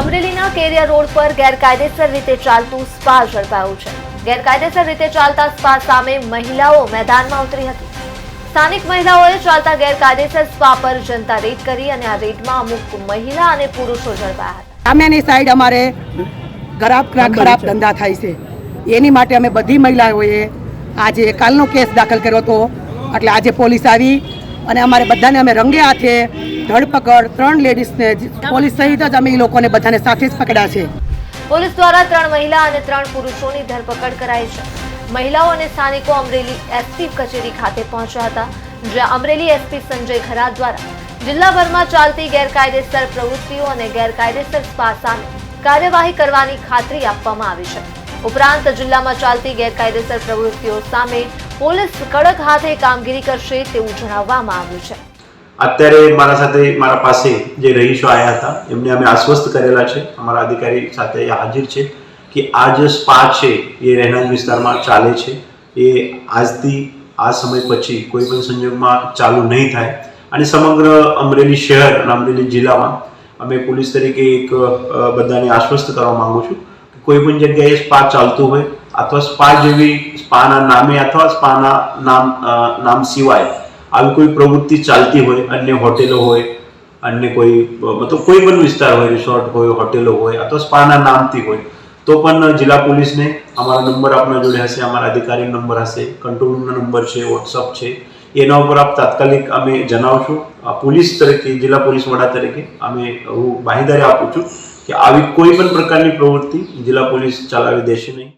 Area road પર ગેરકાયદેસર રીતે ચાલતું સ્પા ઝડપાયું છે. ગેરકાયદેસર રીતે ચાલતા સ્પા સામે મહિલાઓ મેદાનમાં ઉતરી હતી. સ્થાનિક મહિલાઓએ ચાલતા ગેરકાયદેસર સ્પા પર જનતા રેડ કરી અને આ રેડમાં અમુક મહિલા અને પુરુષો ઝડપાયા હતા. સામેની સાઈડ અમારે ખરાબ ખરાબ ધંધા થાય છે. એની માટે અમે બધી મહિલાઓએ આજે કાલનો કેસ દાખલ કર્યો હતો. એટલે આજે પોલીસ આવી અને અમારે બધાને અમે રંગે હાથે ધરપકડ ત્રણ લેડીઝને પોલીસ સહિત જ અમે એ લોકોને બધાને સાથે જ પકડ્યા છે. પોલીસ દ્વારા ત્રણ મહિલા અને ત્રણ પુરુષોની ધરપકડ કરાઈ છે. મહિલાઓ અને સ્થાનિકો અમરેલી એસપી કચેરી ખાતે પહોંચ્યા હતા, જ્યાં અમરેલી એસપી સંજય ખરા દ્વારા જિલ્લાભરમાં ચાલતી ગેરકાયદેસર પ્રવૃત્તિઓ અને ગેરકાયદેસર સ્પા સામે કાર્યવાહી કરવાની ખાતરી આપવામાં આવી છે. ઉપરાંત જિલ્લામાં ચાલતી ગેરકાયદેસર પ્રવૃત્તિઓ સામે પોલીસ કડક હાથે કામગીરી કરશે તેવું જણાવવામાં આવ્યું છે. અત્યારે મારા સાથે મારા પાસે જે રહીશો આવ્યા હતા, એમને અમે આશ્વસ્ત કરેલા છે. અમારા અધિકારી સાથે હાજર છે કે આ જે સ્પા છે, એ રહેણાંક વિસ્તારમાં ચાલે છે. એ આજથી, આ સમય પછી કોઈ પણ સંજોગમાં ચાલુ નહીં થાય. અને સમગ્ર અમરેલી શહેર અને અમરેલી જિલ્લામાં અમે પોલીસ તરીકે એક બધાને આશ્વસ્ત કરવા માગું છું. કોઈ પણ જગ્યાએ સ્પા ચાલતું હોય અથવા સ્પા જેવી સ્પાના નામે અથવા સ્પાના નામ નામ સિવાય આવી કોઈ પ્રવૃત્તિ ચાલતી હોય, અન્ય હોટેલો હોય, અન્ય કોઈ, મતલબ કોઈ પણ વિસ્તાર હોય રિસોર્ટ હોય, હોટેલો હોય અથવા સ્પાના નામથી હોય, તો પણ જિલ્લા પોલીસને અમારા નંબર આપના જોડે હશે, અમારા અધિકારી નંબર હશે કંટ્રોલ રૂમનો નંબર છે વોટ્સઅપ છે એના ઉપર આપ તાત્કાલિક અમે જણાવશું. પોલીસ તરીકે, જિલ્લા પોલીસ વડા તરીકે અમે હું બાહીદારી આપું છું કે આવી કોઈ પણ પ્રકારની પ્રવૃત્તિ જિલ્લા પોલીસ ચલાવી દેશે નહીં.